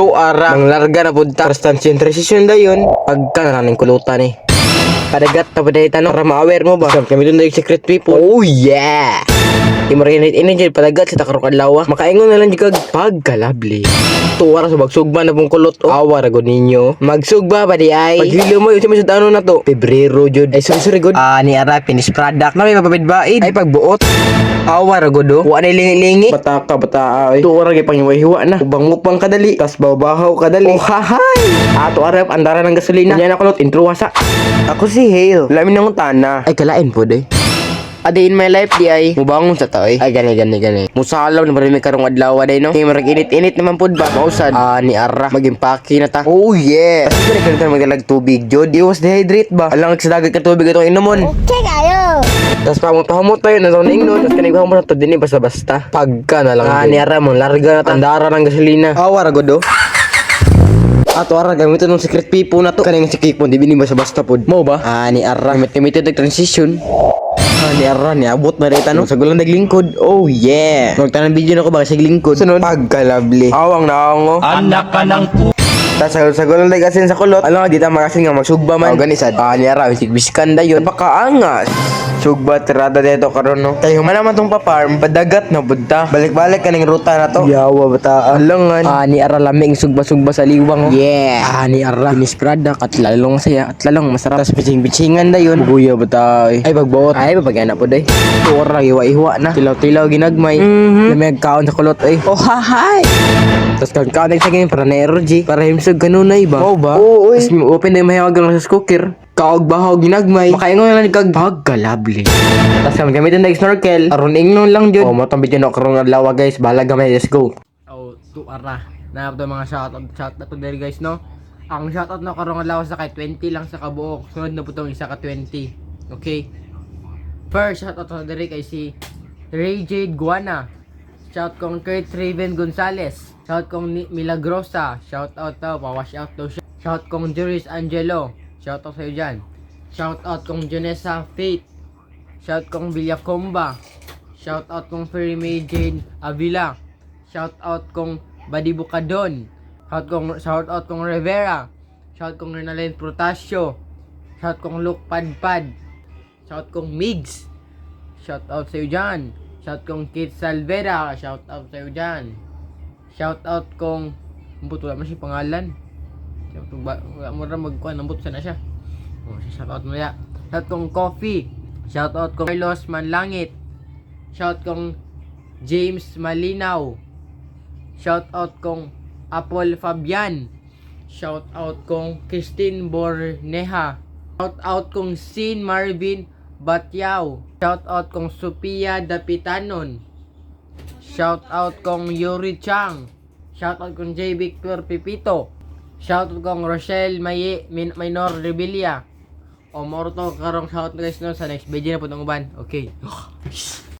To ara ang larga na punta. Constancy transition dayon pagka na naning kulutan eh. Padagat na paday tanong para ma-aware mo ba? Kami dun na yung secret people. Oh yeah! Imarinate ini dyan padagat sa takarok adlaw. Makaingon na lang kag pagkalabli. Tuwa ra sa magsugba na pong kulot. Oh. Awa ra ninyo. Magsugba pa di ay. Paghilo mo yung sa ano na to. Pebrero jud. Ay sorry sorry gud. Ah ni ara finish product. Na may mapapidbaid. Ay pagbuot. Awa ra gud oh. Wa na lingi-lingi. Bata ka bata ay. Tuwa ra gyud pangiwa-hiwa na. Ubang mupang kadali. Tas babahaw kadali. Oh hahay. Ato ara andara ng gasolina. Nya na kulot intro sa. Ako si Hale. Lamin ng tana. Ay kalain po day. Adi in my life di ay mubangon sa tao eh. Ay gani gani gani. Musalaw na marami karong adlaw day no. Kay marag init-init naman pud ba mausad. Ah ni Ara magimpaki na ta. Oh yeah. Kasi kani kanita magdalag tubig jud. Di was dehydrate ba. Alang sa dagat ka tubig itong inomon. Okay kayo. Tas pamot pahamot tayo na sa ingnon. Tas kanay pahamot na to dinhi basta basta. Pagka na lang. Ah ni Ara mo larga na tandara ng gasolina. Awa ra gud oh. Ato ara gamiton ng secret people na to kaning si Kikpon di bini basta basta pod. Mo ba? Ah ni Ara gamit gamiton ng transition. Ni Ara ni abot na rin tanong sa gulang naglingkod. Oh yeah. Magtanong video na ko ba sa lingkod. Sunod pagkalabli. Awang naawang mo. Anak ka ng pu... Tas sa sa gulang asin sa kulot. Alam nga di ta magasin nga magsugba man. Oh, ganisad. Ah ni Ara bisik bisikan dayon. Napakaangas. Sugba tirada dito karon no. Kay human naman tong pa-farm, padagat na budta. Balik-balik kaning ruta na to. Yawa bata. Alangan. Ah ni Ara laming sugba-sugba sa liwang. oh. Yeah. Ah ni Ara finish product at lalong saya at lalong masarap. Tas piching-pichingan dayon. Buguya bata. Ay pagbuot. Ay papagana po day. Tura iwa-iwa na. Tilaw-tilaw ginagmay. Mm-hmm. Lamig kaon sa kulot ay. Oh hahay. Tapos kang kaon sa ganyan para na energy. Para himsog kanunay ba? Oo ba? Oo. Tapos open na yung mahawag lang sa cooker. Kaog bahaw ginagmay. Makaingon na lang kag pagkalabli. Tapos kami gamitin na snorkel. Aron ingnon lang jud. Oh, matong video na karong adlaw guys. Bahala gamay. Let's go. Oh, tu ara. Na to mga shoutout shoutout to there guys no. Ang shoutout na karong adlaw sa kay 20 lang sa kabuok. Sunod na po tong isa ka 20. Okay. First shoutout to there kay si Ray Jade Guana. Shout kong Kurt Raven Gonzalez. Shout kong Milagrosa. Shout out daw. Pa-wash out daw siya. Shout kong Juris Angelo. Shout out sa'yo dyan. Shout out kong Janessa Faith. Shout kong Villacomba. Shout out kong Ferry May Jane Avila. Shout out kong Badi Bucadon. Shout kong shout out kong Rivera. Shout kong Renalyn Protasio. Shout kong Luke Padpad. Shout kong Migs. Shout out sa'yo dyan. Shout kong Kit Salvera. Shout out sa'yo dyan. Shout out kong... Ambot, wala man siya pangalan. Wala mo rin magkuhan. Ambot sana siya. Oh, shout out mo ya. Shout kong Coffee. Shout out kong Carlos Manlangit. Shout kong James Malinaw. Shout out kong Apple Fabian. Shout out kong Christine Borneha. Shout out kong Sin Marvin Batyao. Shout out kong Sophia Dapitanon. Shout out kong Yuri Chang. Shout out kong J. Victor Pipito. Shout out kong Rochelle Min Minor Rebilla. O moro to karong shout guys no sa next video na po ng uban. Okay.